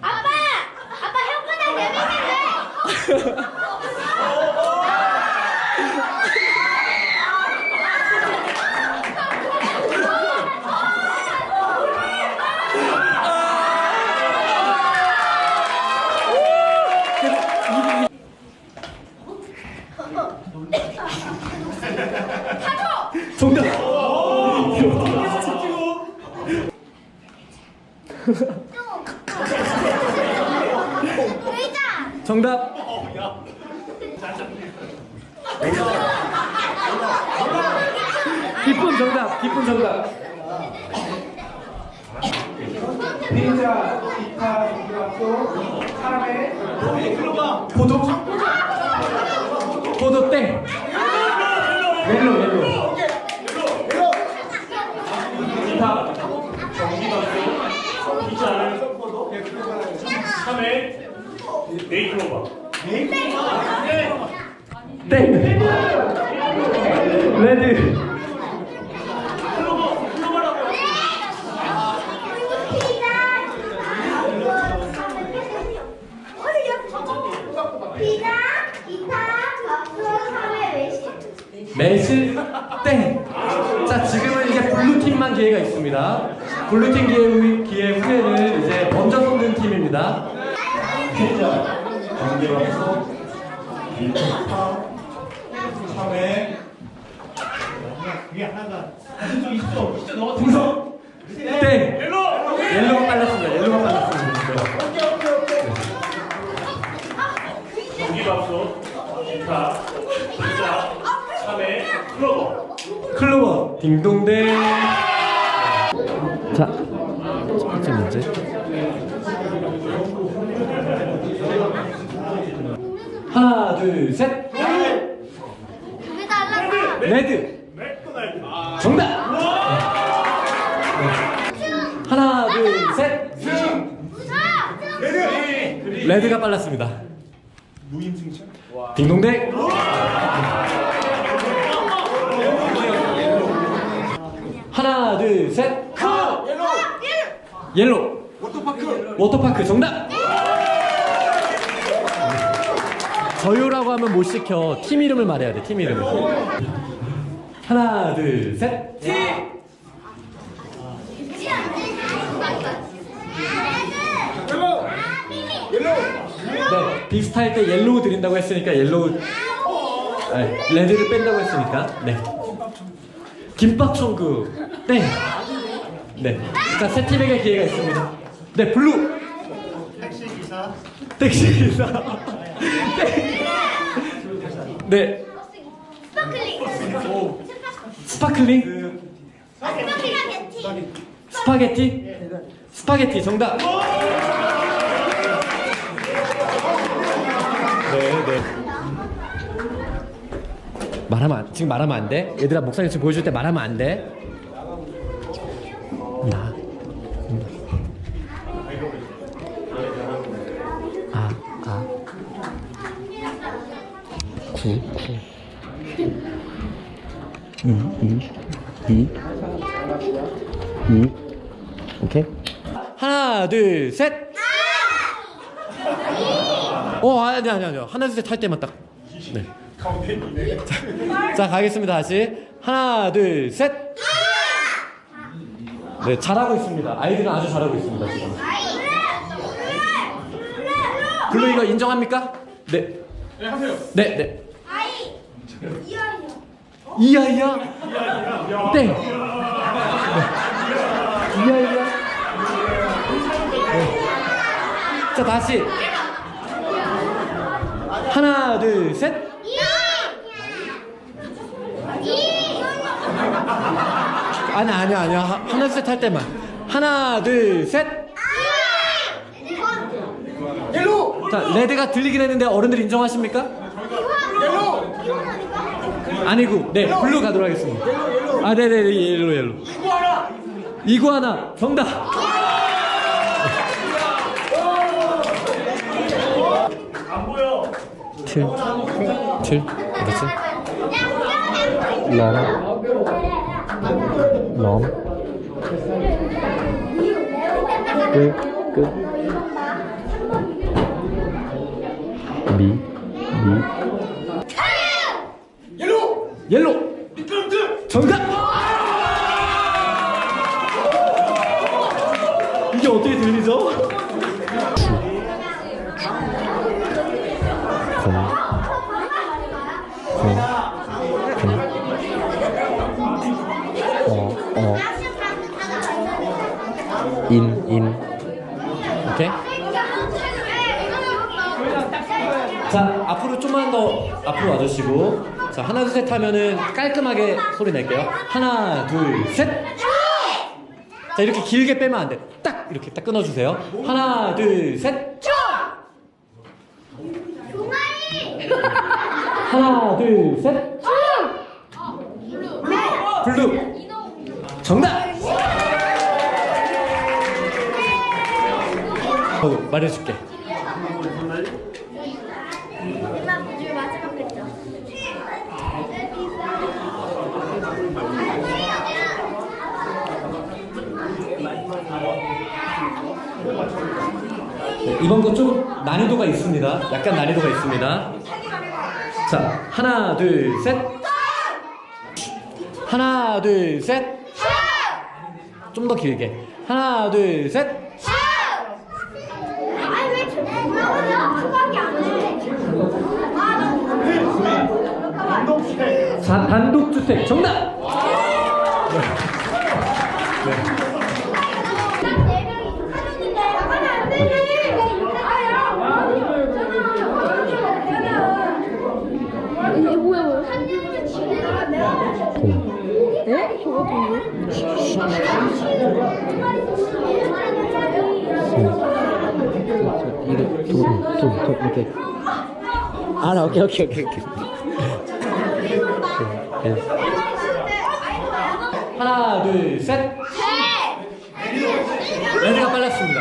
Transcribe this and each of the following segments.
아빠! 아빠 혓바닥 내밀면 정답. 돼! 의자! 정답. 기쁜 정답. 기쁜 정답. 피자, 기타, 기타도 사람의 포도. 포도 땡. 멜로 멜로. 기타, 참외 네이클로바 땡. 레드. 매실 땡. 자 지금은 이제 블루팀만 기회가 있습니다. 블루팀 기회, 후- 기회 후에는 이제 먼저 쏘는 팀입니다. 피자, 전기밥솥, 기타, 참외, 그게 하나가 있어 있어 진짜 너가 풍선, 땡. 옐로 옐로가 빨랐습니다. 옐로가 빨랐습니다. 전기밥솥 기타 피자 참외 클로버 클로버 딩동댕. 자, 첫 번째 문제. 하나, 둘, 셋. 그게 달라서. 레드. 맥도날드 정답. 네. 하나, 둘, 셋. 레드가 빨랐습니다. 무임승차, 딩동댕. 하나, 둘, 셋. 크. 옐로. 워터파크. 워터파크 정답. 저요라고 하면 못 시켜. 팀 이름을 말해야 돼. 팀 이름을. 하나, 둘, 셋. 팀. 네, 비슷할 때 옐로우 드린다고 했으니까 옐로우. 네, 레드를 뺀다고 했으니까. 네. 김밥 천국. 네. 네. 자, 세 팀에게 기회가 있습니다. 네, 블루. 택시기사. 택시기사. 네. 네. 스파클링. 스파클링. 스파게티. 스파게티. 스파게티 정답. 네, 네. 말하면 안, 지금 말하면 안 돼. 얘들아 목사님 지금 보여줄 때 말하면 안 돼. 구, 구. 음, 음, 이. 이. 오케이. 하나, 둘, 셋. 어, 아니, 아니, 아니요. 하나, 둘, 셋 할 때만 딱. 네. 자, 자, 가겠습니다. 다시. 하나, 둘, 셋. 네, 잘하고 있습니다. 아이들은 아주 잘하고 있습니다. 지금. 블루 이거 인정합니까? 네. 네 하세요. 네, 네. 아이. 이아이요. 이 아이야? 땡. 네. 이 아이야? 네. 자 다시 하나 둘 셋. 아니 아니 아니야 하- 하나 둘 셋 할 때만 하나 둘 셋. 자 레드가 들리긴 했는데 어른들 인정하십니까? 옐로. 아니고 네 블루 가도록 하겠습니다. 아 네네 옐로 옐로. 이구아나, 이구아나 정답. 안 보여 7 7 그렇지? 야, 럼, 럼, 끝, 끝, 이게 어떻게 들리죠? 공, 공, 공, 어, 어, 인, 인. 오케이? 자, 앞으로 좀만 더 앞으로 와주시고. 자, 하나, 둘, 셋 하면은 깔끔하게 소리 낼게요. 하나, 둘, 셋! 자, 이렇게 길게 빼면 안 돼. 딱! 이렇게 딱 끊어주세요. 하나, 둘, 셋! 하나, 둘, 셋! 블루! 정답! 어, 말해줄게. 마지막 글자. 네, 이번 거 좀 난이도가 있습니다. 약간 난이도가 있습니다. 자, 하나, 둘, 셋. 하나, 둘, 셋. 좀 더 길게. 하나, 둘, 셋. 단독주택. 정답. 네 돈 이렇게. 아, 오케이, 오케이, 오케이, 오케이. 네. 하나, 둘, 셋. 레드가 빨랐습니다.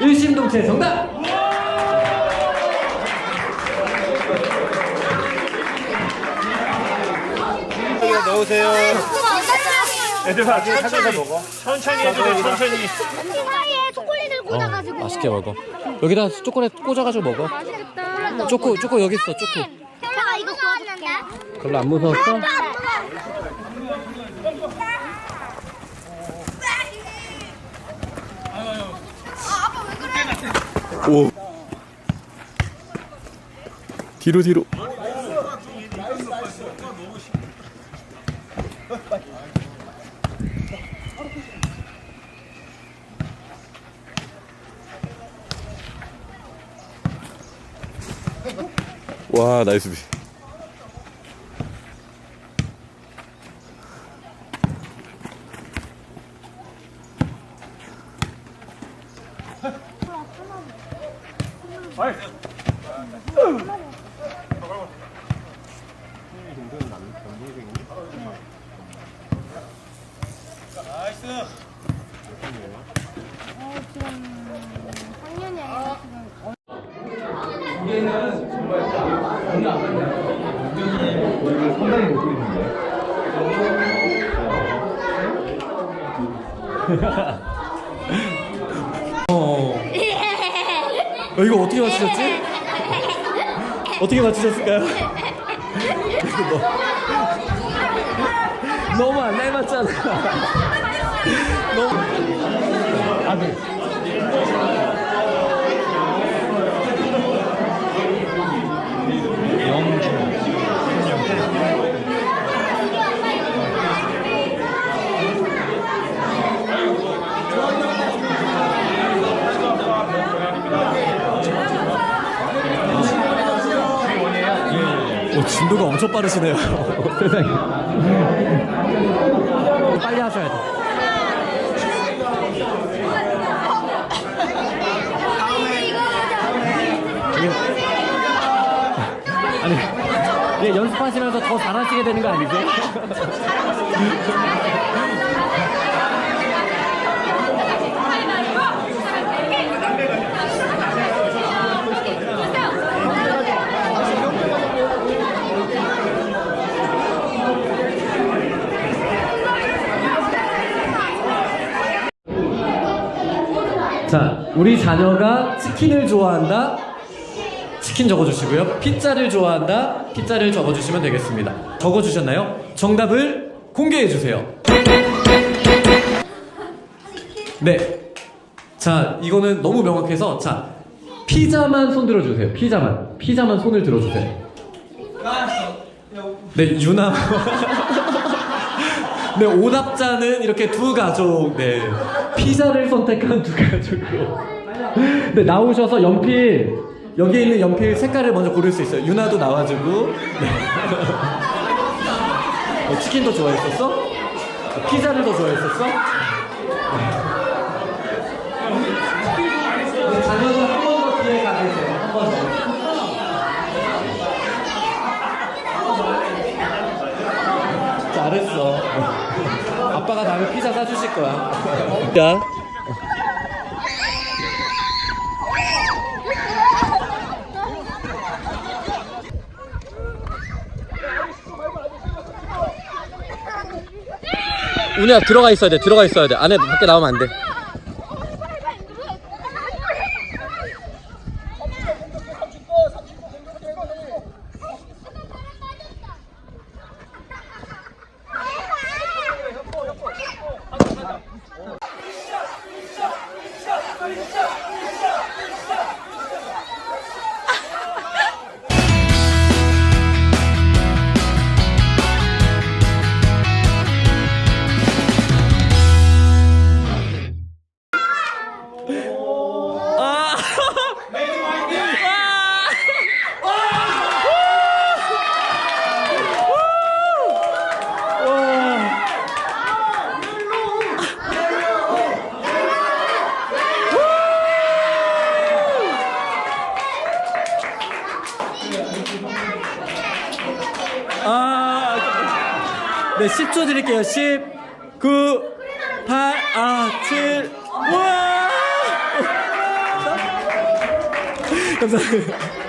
일심동체 정답. 넣으세요. 애들 나중에 찾아서 먹어. 천천히 해주세요. 천천히. 사이에 초콜릿을 꽂아가지고. 맛있게 먹어. 여기다 초콜릿 꽂아가지고 먹어. 맛있겠다. 초코, 초코 여기 있어, 초코. 형아 이거 구워줄게. 별로 안 무서웠어? 오. 뒤로 뒤로. 와 나이스 비. 어. 어, 이거 어떻게 맞추셨지? 어떻게 맞추셨을까요? 너무 안 닮았잖아. 너무. 아, 네. 오, 진도가 엄청 빠르시네요. 세상에. 빨리 하셔야 돼. 아니, 이게 연습하시면서 더 잘하시게 되는 거 아니죠? 자, 우리 자녀가 치킨을 좋아한다. 치킨 적어주시고요. 피자를 좋아한다. 피자를 적어주시면 되겠습니다. 적어주셨나요? 정답을 공개해 주세요. 네. 자, 이거는 너무 명확해서 자, 피자만 손 들어주세요. 피자만. 피자만 손을 들어주세요. 네, 유나. 네, 오답자는 이렇게 두 가족. 네. 피자를 선택한 두 가족으로. 네, 나오셔서 연필. 여기에 있는 연필 색깔을 먼저 고를 수 있어요. 유나도 나와주고. 네. 어, 치킨도 좋아했었어? 어, 피자를 더 좋아했었어? 네, 더. 잘했어. 아빠가 다음에 피자 사주실 거야. 자. 운이야 들어가 있어야 돼. 들어가 있어야 돼. 안에 밖에 나오면 안 돼. 아, 네, 10초 드릴게요. 10, 9, 8, 아, 7, 우와! 감사합니다.